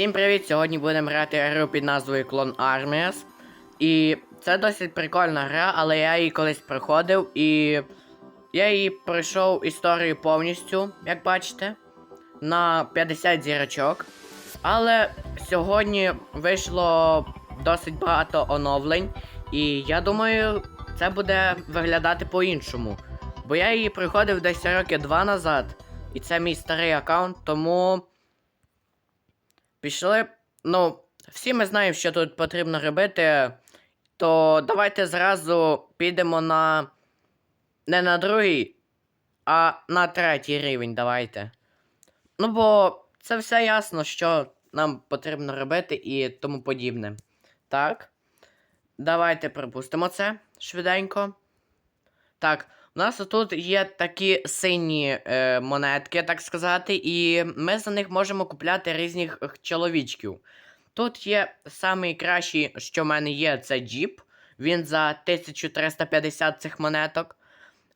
Всім привіт! Сьогодні будемо грати гру під назвою Clone Armies. І це досить прикольна гра, але я її колись проходив і я її пройшов історію повністю, як бачите, на 50 зірочок. Але сьогодні вийшло досить багато оновлень, і я думаю, це буде виглядати по-іншому. Бо я її проходив десь роки два назад, і це мій старий аккаунт, тому. Пішли. Ну, всі ми знаємо, що тут потрібно робити. То давайте зразу підемо на. Не на другий, а на третій рівень давайте. Ну, бо це все ясно, що нам потрібно робити і тому подібне. Так. Давайте припустимо це швиденько. Так, у нас тут є такі сині е, монетки, так сказати, і ми за них можемо купляти різних чоловічків. Тут є самий кращий, що в мене є, це джіп. Він за 1350 цих монеток.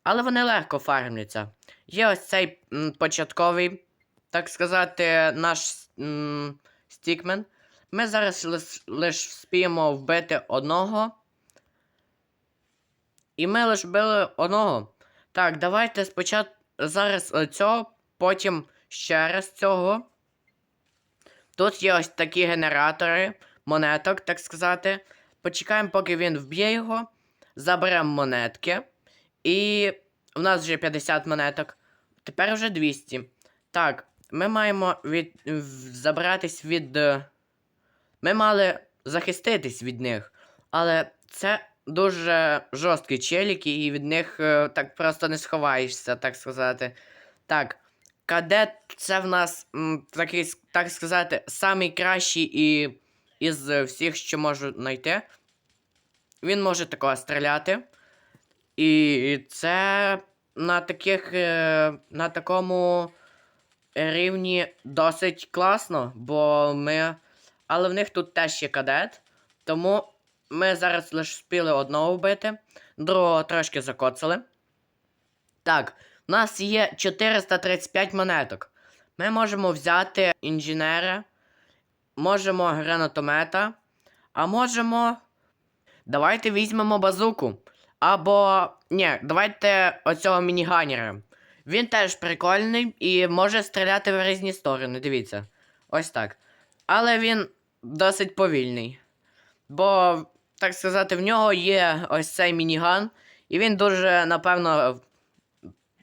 Але вони легко фармляться. Є ось цей м, початковий, так сказати, наш м, стікмен. Ми зараз лиш, лиш вспіємо вбити одного. І ми лише били одного. Так, давайте спочатку зараз е, цього, потім ще раз цього. Тут є ось такі генератори монеток, так сказати. Почекаємо, поки він вб'є його. Заберемо монетки. І в нас вже 50 монеток. Тепер вже 200. Так, ми маємо від... забратись від. е, Ми мали захиститись від них. Але це дуже жорсткі челіки, і від них е, так просто не сховаєшся, так сказати. Так, кадет це в нас такий, так сказати, самий кращий і із всіх, що можу знайти. Він може такого стріляти. І це на таких. е, на такому рівні досить класно, бо ми. Але в них тут теж є кадет. Тому ми зараз лише спіли одного вбити, другого трошки закоцали. Так, у нас є 435 монеток. Ми можемо взяти інженера, можемо гранатомета, а можемо. Давайте візьмемо базуку. Або. Ні, давайте оцього мініганера. Він теж прикольний і може стріляти в різні сторони. Дивіться. Ось так. Але він досить повільний. Бо, так сказати, в нього є ось цей мініган, і він дуже, напевно,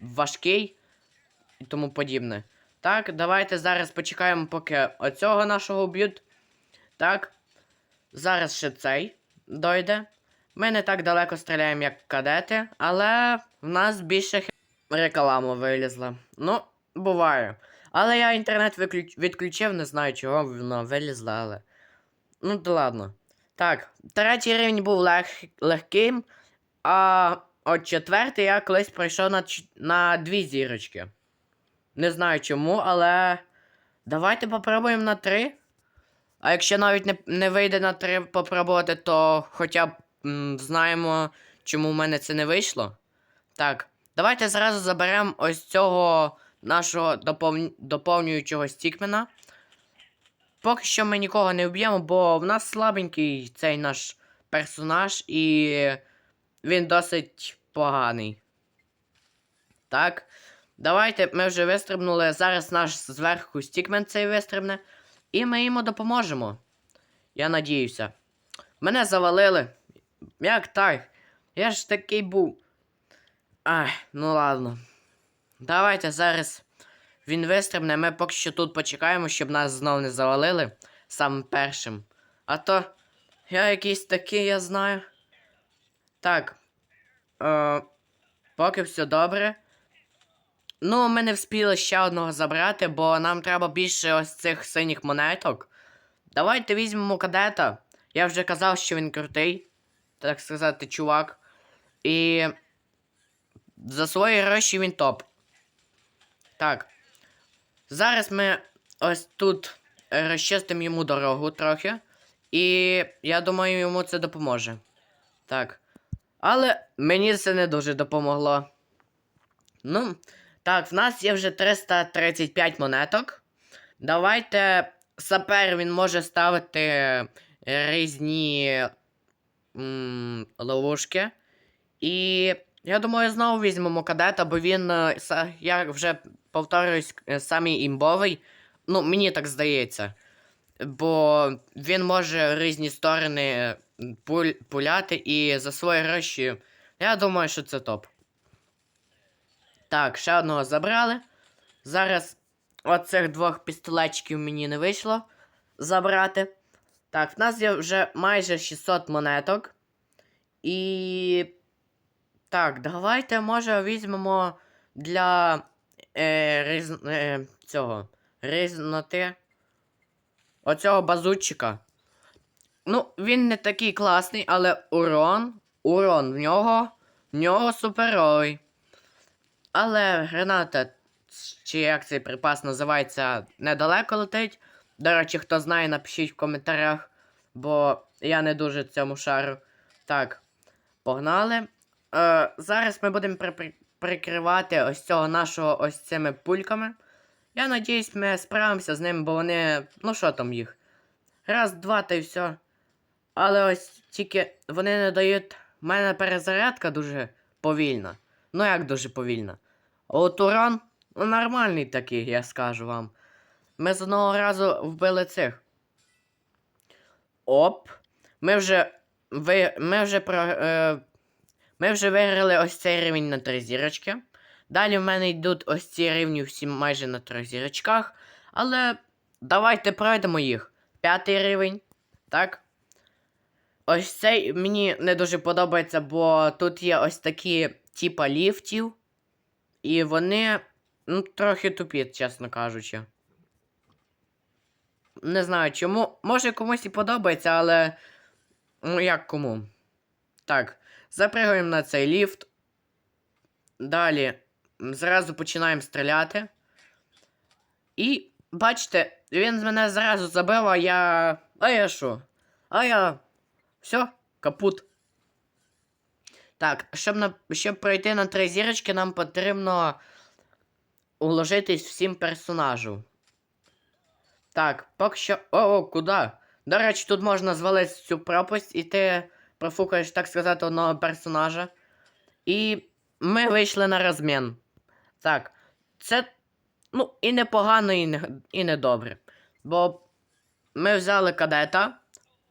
важкий і тому подібне. Так, давайте зараз почекаємо, поки оцього нашого вб'ють. Так. Зараз ще цей дойде. Ми не так далеко стріляємо, як кадети, але в нас більше реклама вилізла. Ну, буває. Але я інтернет виклю- відключив, не знаю, чого воно вилізло, але. Ну, то ладно. Так, третій рівень був лег... легким, а от четвертий я колись пройшов на, на дві зірочки. Не знаю чому, але. Давайте попробуємо на три. А якщо навіть не, не вийде на три попробувати, то хоча б м, знаємо, чому в мене це не вийшло. Так, давайте зразу заберемо ось цього нашого допов... доповнюючого стікмена. Поки що ми нікого не вб'ємо, бо в нас слабенький цей наш персонаж, і він досить поганий. Так. Давайте ми вже вистрибнули. Зараз наш зверху стікмен цей вистрибне. І ми йому допоможемо. Я надіюся. Мене завалили. Як так? Я ж такий був. Ай, ну ладно. Давайте зараз він вистрибне. Ми поки що тут почекаємо, щоб нас знов не завалили самим першим. А то я якийсь такий, я знаю. Так. Е, поки все добре. Ну, ми не вспіли ще одного забрати, бо нам треба більше ось цих синіх монеток. Давайте візьмемо кадета. Я вже казав, що він крутий, так сказати, чувак. І за свої гроші він топ. Так. Зараз ми ось тут розчистимо йому дорогу трохи. І я думаю, йому це допоможе. Так. Але мені це не дуже допомогло. Ну, так, в нас є вже 335 монеток. Давайте сапер він може ставити різні м, ловушки. І я думаю, знову візьмемо кадета, бо він, е, я вже повторююсь, е, самий імбовий. Ну, мені так здається. Бо він може різні сторони пуль, пуляти і за свої гроші. Я думаю, що це топ. Так, ще одного забрали. Зараз оцих двох пістолетчиків мені не вийшло забрати. Так, в нас є вже майже 600 монеток. І. Так, давайте, може, візьмемо для е, різ, е, цього різноти. Оцього базутчика. Ну, він не такий класний, але урон. Урон в нього. В нього суперовий. Але граната, чи як цей припас називається, недалеко летить. До речі, хто знає, напишіть в коментарях, бо я не дуже цьому шару. Так, погнали. Е, зараз ми будемо при- прикривати ось цього нашого ось цими пульками. Я надіюсь, ми справимося з ними, бо вони. Ну що там їх? Раз, два та й все. Але ось тільки вони не дають. У мене перезарядка дуже повільна. Ну як дуже повільна. От урон ну, нормальний такий, я скажу вам. Ми з одного разу вбили цих. Оп. Ми вже. Ви, ми вже про. Е, ми вже виграли ось цей рівень на три зірочки. Далі в мене йдуть ось ці рівні всі майже на трьох зірочках. Але давайте пройдемо їх. П'ятий рівень. Так. Ось цей мені не дуже подобається, бо тут є ось такі типа ліфтів. І вони. Ну, трохи тупі, чесно кажучи. Не знаю чому. Може комусь і подобається, але. Ну, як кому. Так, запригуємо на цей ліфт. Далі зразу починаємо стріляти. І, бачите, він мене зразу забив, а я. А я що? А я. Все, капут. Так, щоб, на... щоб пройти на три зірочки, нам потрібно уложитись всім персонажу. Так, поки що. О, о, куди? До речі, тут можна звалити цю пропасть, і ти профукаєш, так сказати, одного персонажа. І ми вийшли на розмін. Так, це. Ну, і непогано, і не, і не добре. Бо ми взяли кадета.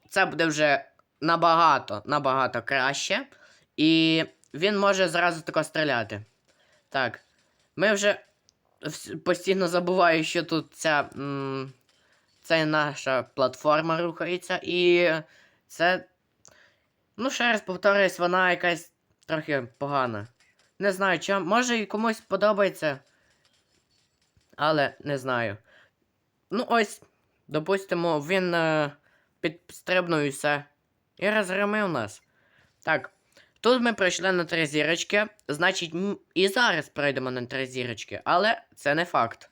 Це буде вже набагато, набагато краще. І він може зразу тако стріляти. Так. Ми вже постійно забуваю, що тут ця. М- це наша платформа рухається, і це. Ну, ще раз повторюсь, вона якась трохи погана. Не знаю, чому. Може і комусь подобається. Але не знаю. Ну, ось, допустимо, він е, підстрибнув і все. І розгромив нас. Так. Тут ми пройшли на три зірочки. Значить, і зараз пройдемо на три зірочки, але це не факт.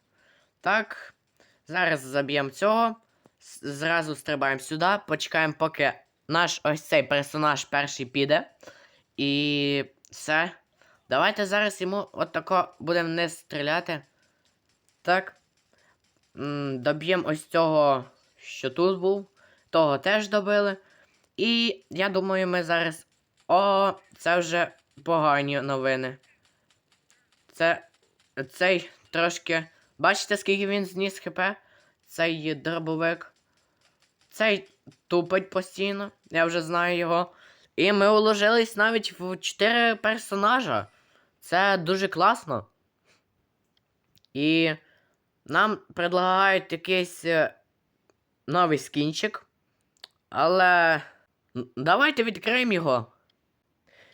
Так. Зараз заб'ємо цього. Зразу стрибаємо сюди, почекаємо, поки наш ось цей персонаж перший піде. І все. Давайте зараз йому отако будемо не стріляти. Так. Доб'ємо ось цього, що тут був. Того теж добили. І я думаю, ми зараз. О, це вже погані новини. Це. Цей трошки. Бачите, скільки він зніс хп? Цей дробовик. Цей тупить постійно. Я вже знаю його. І ми уложились навіть в 4 персонажа. Це дуже класно. І нам предлагають якийсь е, новий скінчик. Але. Давайте відкриємо його.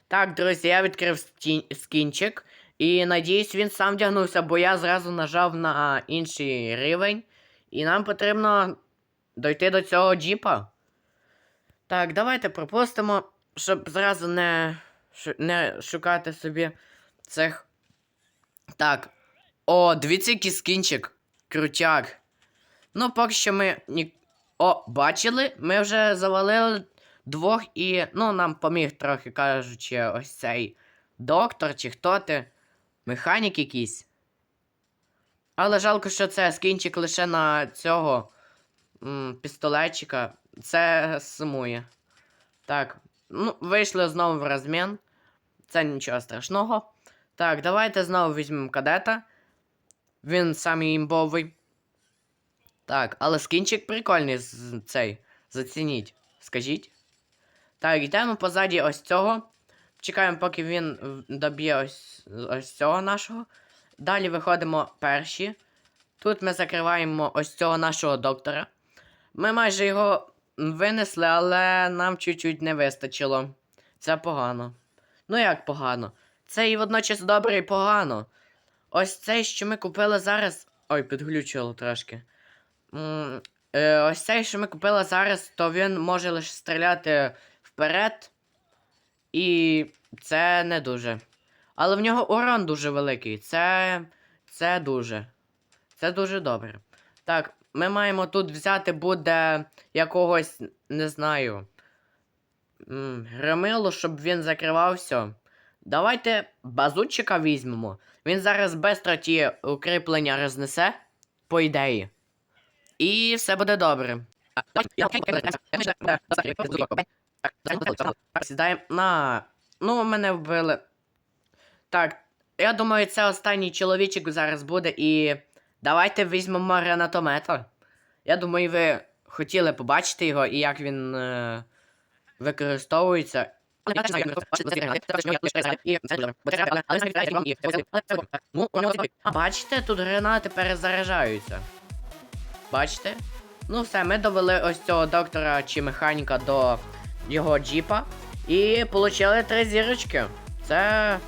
Так, друзі, я відкрив скінчик. І надіюсь, він сам вдягнувся, бо я зразу нажав на інший рівень. І нам потрібно дойти до цього джіпа. Так, давайте пропустимо, щоб зразу не, не шукати собі цих. Так. О, дивіться, який скінчик. Крутяк. Ну, поки що ми. Ні... О, бачили? Ми вже завалили двох і. Ну, нам поміг трохи кажучи, ось цей доктор чи хто ти. Механік якийсь. Але жалко, що це скінчик лише на цього. Пістолетчика. Це сумує. Так, ну, вийшли знову в розмін. Це нічого страшного. Так, давайте знову візьмемо кадета. Він самий імбовий. Так, але скінчик прикольний цей. Зацініть. Скажіть. Так, йдемо позаді ось цього. Чекаємо, поки він доб'є ось, ось цього нашого. Далі виходимо перші. Тут ми закриваємо ось цього нашого доктора. Ми майже його винесли, але нам чуть-чуть не вистачило. Це погано. Ну як погано? Це і водночас добре і погано. Ось цей, що ми купили зараз. Ой, підглючило трошки. Е, ось цей, що ми купили зараз, то він може лише стріляти вперед. І це не дуже. Але в нього урон дуже великий. Це. Це дуже. Це дуже добре. Так, ми маємо тут взяти буде якогось, не знаю. м, Громилу, щоб він закривався. Давайте базутчика візьмемо. Він зараз бестро ті укріплення рознесе, по ідеї. І все буде добре. Сідаємо на. Ну, мене вбили. Так, я думаю, це останній чоловічок зараз буде і. Давайте візьмемо гранатомета. Я думаю, ви хотіли побачити його і як він е, використовується. Бачите, тут гранати перезаряджаються. Бачите? Ну все, ми довели ось цього доктора чи механіка до його джіпа і отримали три зірочки. Це